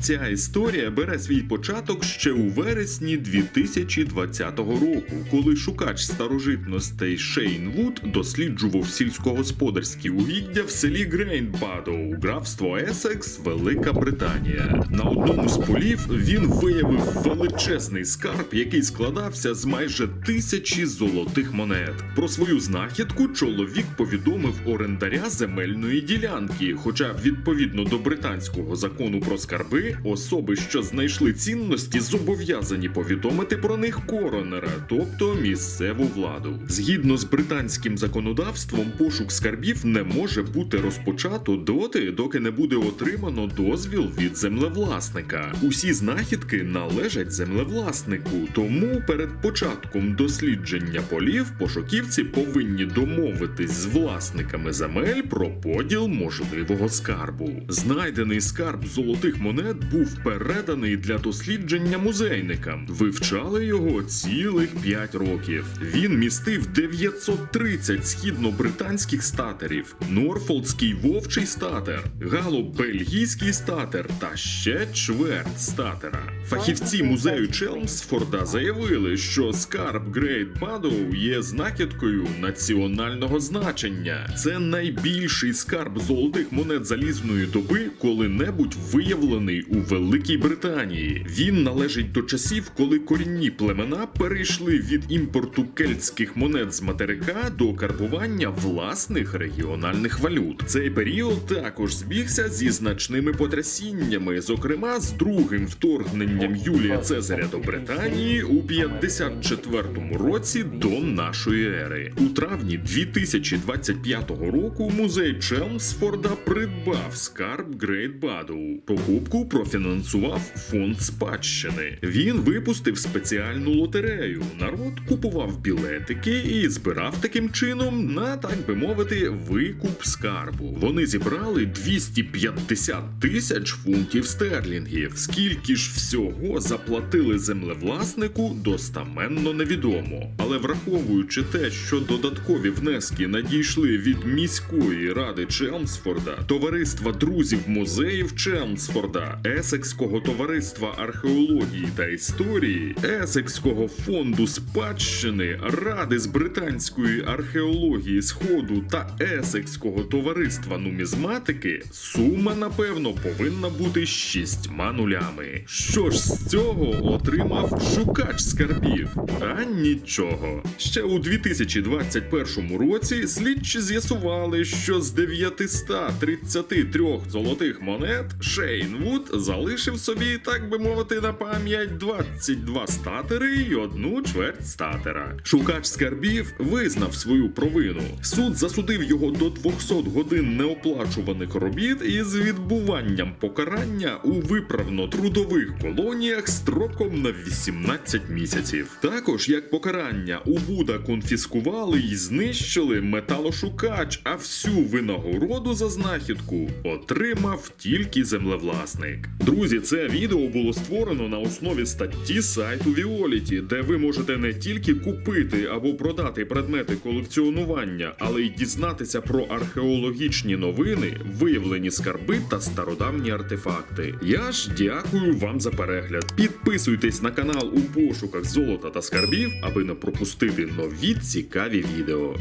Ця історія бере свій початок ще у вересні 2020 року, коли шукач старожитностей Шейн Вуд досліджував сільськогосподарські угіддя в селі Грейнбадоу, графство Есекс, Велика Британія. На одному з полів він виявив величезний скарб, який складався з майже тисячі золотих монет. Про свою знахідку чоловік повідомив орендаря земельної ділянки. Хоча, відповідно до британського закону про скарби, особи, що знайшли цінності, зобов'язані повідомити про них коронера, тобто місцеву владу. Згідно з британським законодавством, пошук скарбів не може бути розпочато доти, доки не буде отримано дозвіл від землевласника. Усі знахідки належать землевласнику, тому перед початком дослідження полів пошуківці повинні домовитись з власниками земель про поділ можливого скарбу. Знайдений скарб золотих монет був переданий для дослідження музейникам. Вивчали його цілих 5 років. Він містив 930 східно-британських статерів, Норфолдський вовчий статер, гало-бельгійський статер та ще чверть статера. Фахівці музею Челмсфорда заявили, що скарб Грейт Бадоу є знахідкою національного значення. Це найбільший скарб золотих монет залізної доби, коли-небудь виявлений у Великій Британії. Він належить до часів, коли корінні племена перейшли від імпорту кельтських монет з материка до карбування власних регіональних валют. Цей період також збігся зі значними потрясіннями, зокрема з другим вторгненням Юлія Цезаря до Британії у 54-му році до нашої ери. У травні 2025 року музей Челмсфорда придбав скарб Грейт Бадоу. Покупку профінансував фонд спадщини. Він випустив спеціальну лотерею. Народ купував білетики і збирав таким чином на так би мовити викуп скарбу. Вони зібрали 250 тисяч фунтів стерлінгів. Скільки ж всього заплатили землевласнику, достаменно невідомо. Але враховуючи те, що додаткові внески надійшли від міської ради Челмсфорда, товариства друзів музеїв Челмсфорда, Есекського товариства археології та історії, Есекського фонду спадщини, Ради з британської археології Сходу та Есекського товариства нумізматики, сума, напевно, повинна бути шістьма нулями. Що ж з цього отримав шукач скарбів? А нічого. Ще у 2021 році слідчі з'ясували, що з 933 золотих монет Шейн Вуд залишив собі, так би мовити, на пам'ять 22 статери і одну чверть статера. Шукач скарбів визнав свою провину. Суд засудив його до 200 годин неоплачуваних робіт із відбуванням покарання у виправно-трудових колоніях строком на 18 місяців. Також як покарання у Вуда конфіскували і знищили металошукач, а всю винагороду за знахідку отримав тільки землевласник. Друзі, це відео було створено на основі статті сайту Violet, де ви можете не тільки купити або продати предмети колекціонування, але й дізнатися про археологічні новини, виявлені скарби та стародавні артефакти. Я ж дякую вам за перегляд. Підписуйтесь на канал у пошуках золота та скарбів, аби не пропустити нові цікаві відео.